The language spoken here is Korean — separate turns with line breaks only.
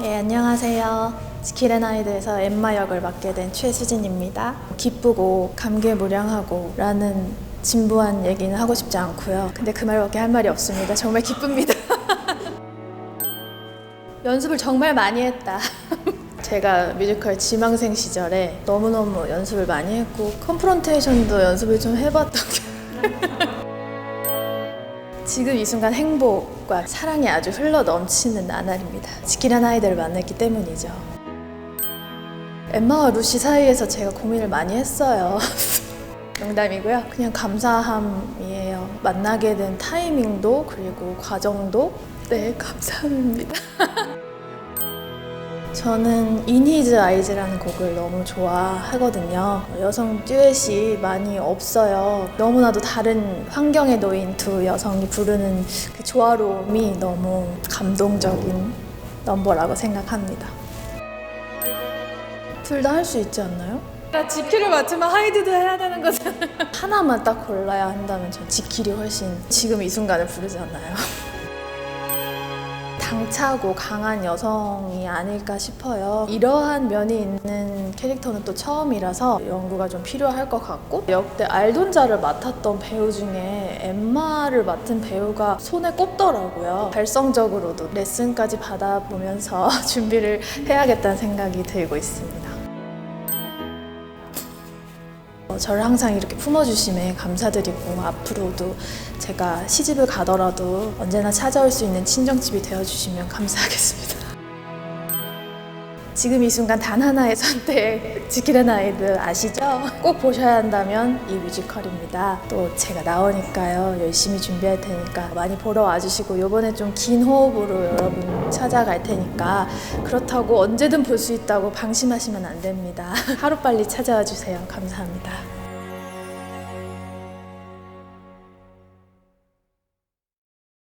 네, 안녕하세요. 지킬앤하이드에서 엠마 역을 맡게 된 최수진입니다. 기쁘고 감개무량하고 라는 진부한 얘기는 하고 싶지 않고요. 근데 그 말밖에 할 말이 없습니다. 정말 기쁩니다. 연습을 정말 많이 했다. 제가 뮤지컬 지망생 시절에 너무너무 연습을 많이 했고 컨프런테이션도 연습을 좀 해봤던 게 지금 이 순간 행복과 사랑이 아주 흘러 넘치는 나날입니다. 지킬한 아이들을 만났기 때문이죠. 엠마와 루시 사이에서 제가 고민을 많이 했어요. 농담이고요. 그냥 감사함이에요. 만나게 된 타이밍도 그리고 과정도 네 감사합니다. 저는 인히즈 아이즈라는 곡을 너무 좋아하거든요. 여성 듀엣이 많이 없어요. 너무나도 다른 환경에 놓인 두 여성이 부르는 그 조화로움이 너무 감동적인 넘버라고 생각합니다. 둘 다 할 수 있지 않나요? 나 지키를 맡으면 하이드도 해야 되는 거잖아요. 하나만 딱 골라야 한다면 전 지킬이 훨씬 지금 이 순간을 부르지 않나요? 당차고 강한 여성이 아닐까 싶어요. 이러한 면이 있는 캐릭터는 또 처음이라서 연구가 좀 필요할 것 같고 역대 알돈자를 맡았던 배우 중에 엠마를 맡은 배우가 손에 꼽더라고요. 발성적으로도 레슨까지 받아보면서 준비를 해야겠다는 생각이 들고 있습니다. 저를 항상 이렇게 품어주심에 감사드리고 앞으로도 제가 시집을 가더라도 언제나 찾아올 수 있는 친정집이 되어주시면 감사하겠습니다. 지금 이 순간 단 하나의 선택 지키는 아이들 아시죠? 꼭 보셔야 한다면 이 뮤지컬입니다. 또 제가 나오니까요 열심히 준비할 테니까 많이 보러 와주시고 이번에 좀 긴 호흡으로 여러분 찾아갈 테니까 그렇다고 언제든 볼 수 있다고 방심하시면 안 됩니다. 하루빨리 찾아와 주세요. 감사합니다.